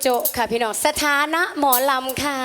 โจะค่ะพี่น้องสถานะหมอลำค่ะ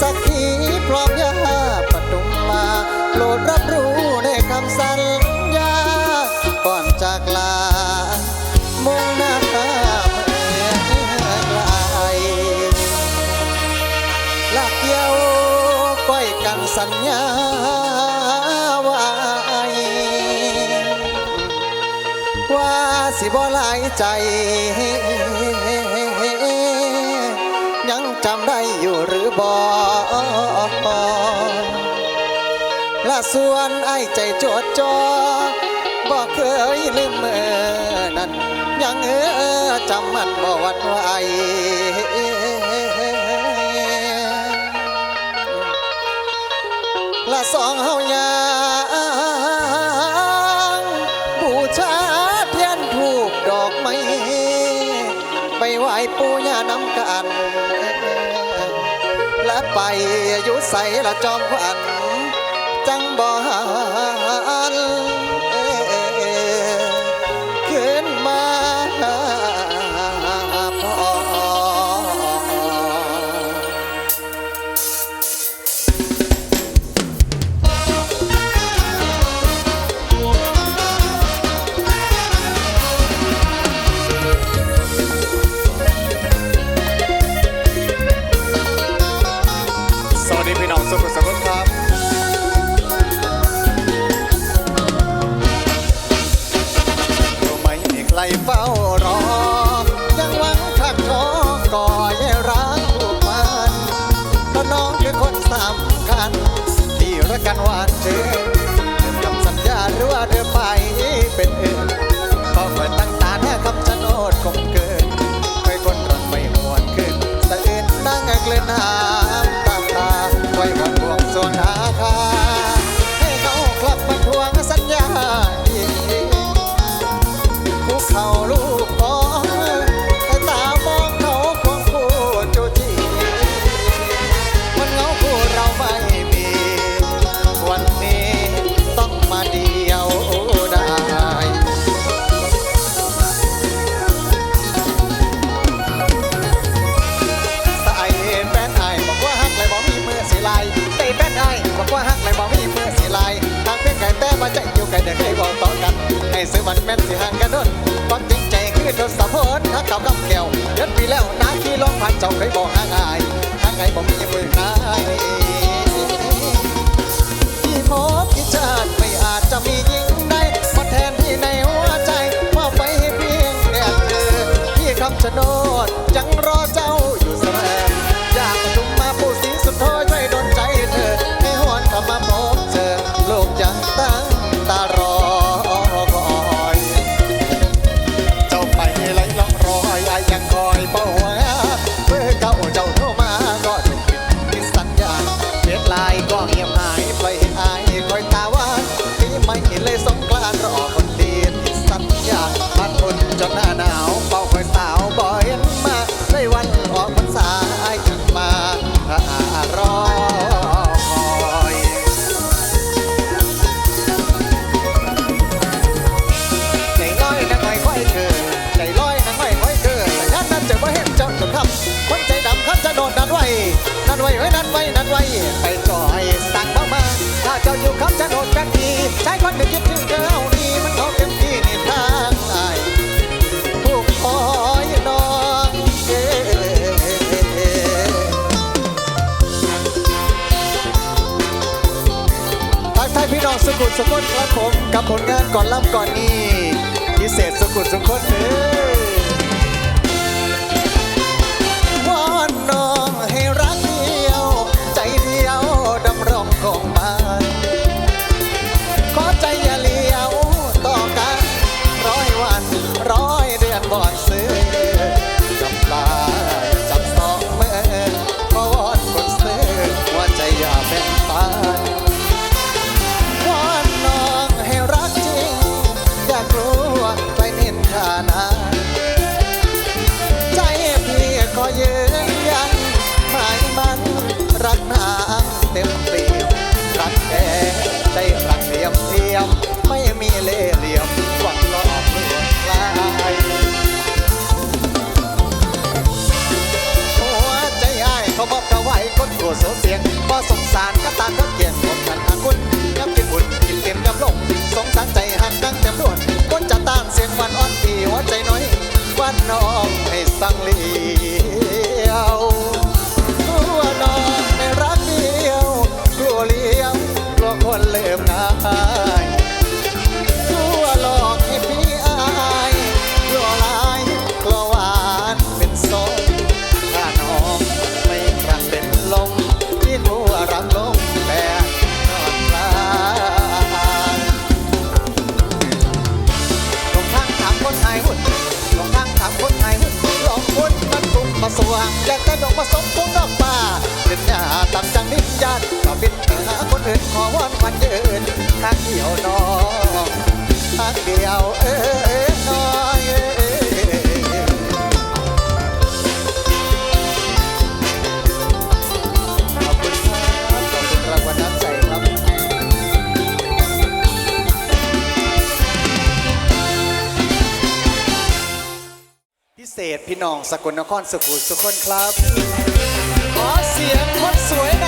สักทีพร้อมยาปฐมมาโปรดรับรู้ในคำสัญญา ก่อนจากลา มุ่งหน้าตาองไกลลกเกี่ก้กันสัญญาไว้ว่าสิบ่หลายใจ บอละส่วนไอ้ใจจดจอบอกเคยลืมเมื่อนั้นยังเออจำมันบ่วันไหวละสองเฮายา ใส่ละจอมขวัน लेना। าวกำแก้วเดือนปีแล้วนาขี้ร้องผ่านเจ้าเคยบอกหางไงหางไงบอกมีมือนา ไว้เอ้ยนัดไว้นัดไว้ไปจ่อยสั่งเข้ามา ถ้าเจ้าอยู่คำจะโนดกันทีใช้คนหนึ่งคิดถึงเจ้าดีมันเขาเต็มที่นี่ทางไอ้ถูกคอยนอนเอ้ทักทายพี่น้องสกุลสุขคนครับผมกับผลงานก่อนล่ำก่อนนี้พิเศษสกุลสุขคนเอ้ voz. จังนิยานก็บินไปหาคนอื่นขอวอนวันยืนทางเดียวน้องทางเดียวเอ้ยน้อยเอ้ยขอบคุณครับขอบคุณรางวัลน้ำใจครับพิเศษพี่น้องสกลนครสุขุมสุขคนครับ ขอเสียงคนสวยน้า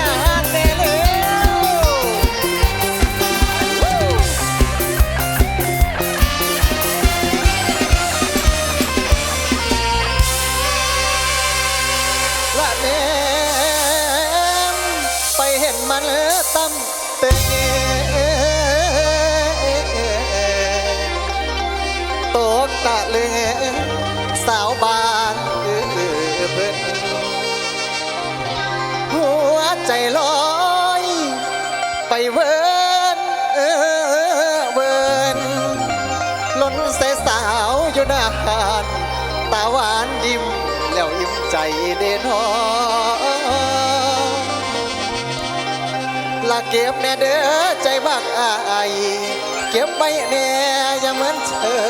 ไปเวินเออเวินล้นใส่สาวอยู่นานตาหวานยิ้มแล้วยิ้มใจเดนอละเก็บแน่เด้อใจบักอายเก็บไว้แน่อย่าเหมือนเธอ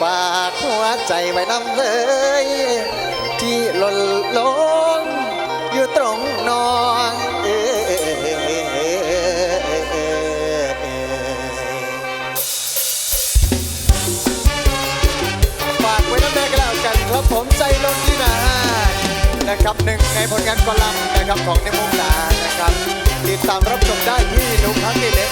ฝากหัวใจไว้นำเลยที่หล่นลง นะครับหนึ่งในผลงานกอลัมน์นะครับของในมุกดานะครับติดตามรับชมได้ที่นุ๊กฮักกี้เลค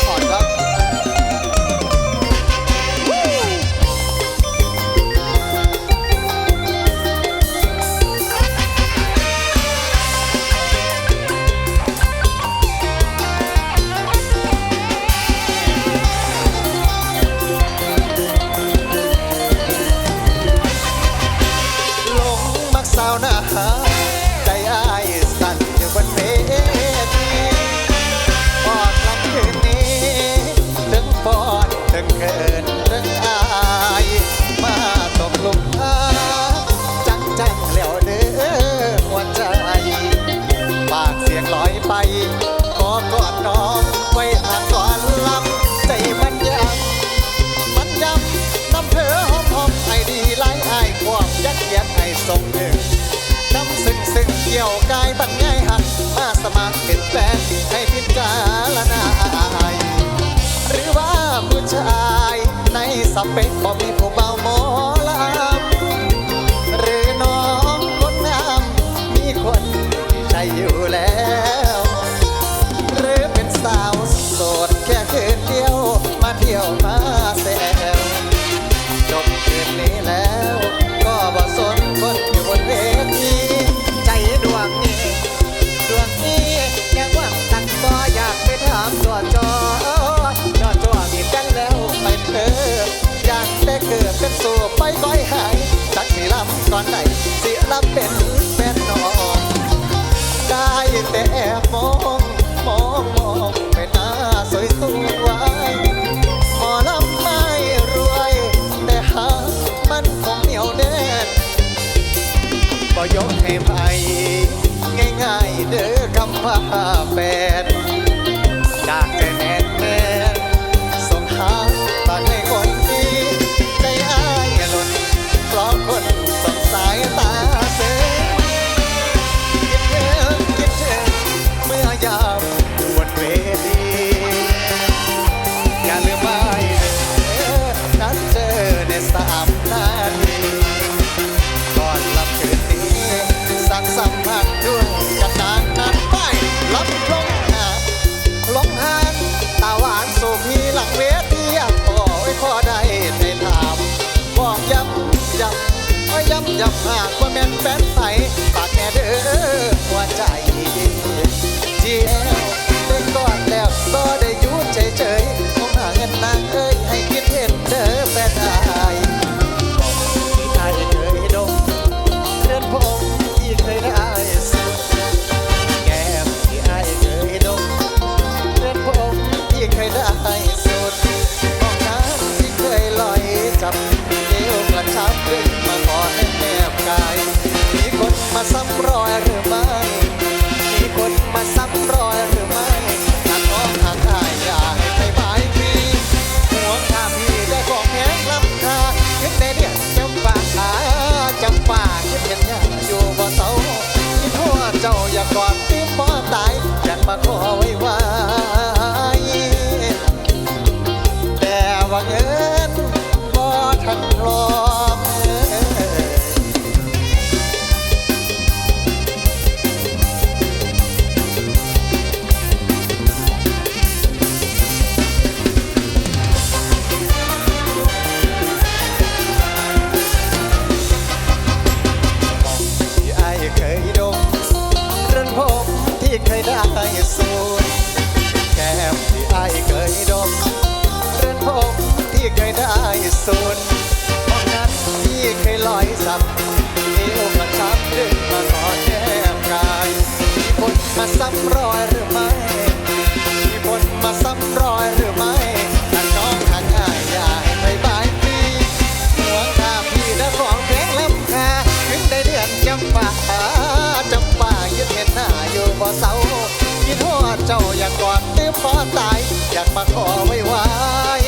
เป็นแฟนให้พิจารณาหรือว่าผู้ชายในสเปคบ่มีผู้เบามอง ค่อยหายสักสีลำก่อนไหนสิลำเป็นแฟนน้องได้แต่แอบมองมองมองไปหน้าสวยสวยหมอลำไม่รวย แต่หามันคงเหนียวแน่นก็ยกให้ไปง่ายๆเด้อคำว่าแฟน มาซ้ำรอยหรือไม่ถ้าท้องทางได้อยากให้ไปบายพีห่วงถ้าพี่ได้ของแพงล้ำค่าคิดได้เดียจำปาอาจำปาคิดเห็นเนี่ยอยู่บ่เศร้าคิดหัวเจ้าอย่ากอดที่บ่ตายอยากมาขอไว้ไว้แได้สูดห้องนั้นที่เคยลอยสับเอวกระชับดึงมากอแก้มกายมีคนมาซ้ำรอยหรือไม่มีคนมาซ้ำรอยหรือไม่ถ้าน้องทางง่ายอยากไปบายพี่ห่วงถ้าพี่ได้ของแพงลำคาถึงได้เดือนจำป่าจำป่ายึดเห็นหน้าอยู่บ่เศร้าคิดว่าเจ้าอยากกอดเต็มบ่ตายอยากมาขอไว้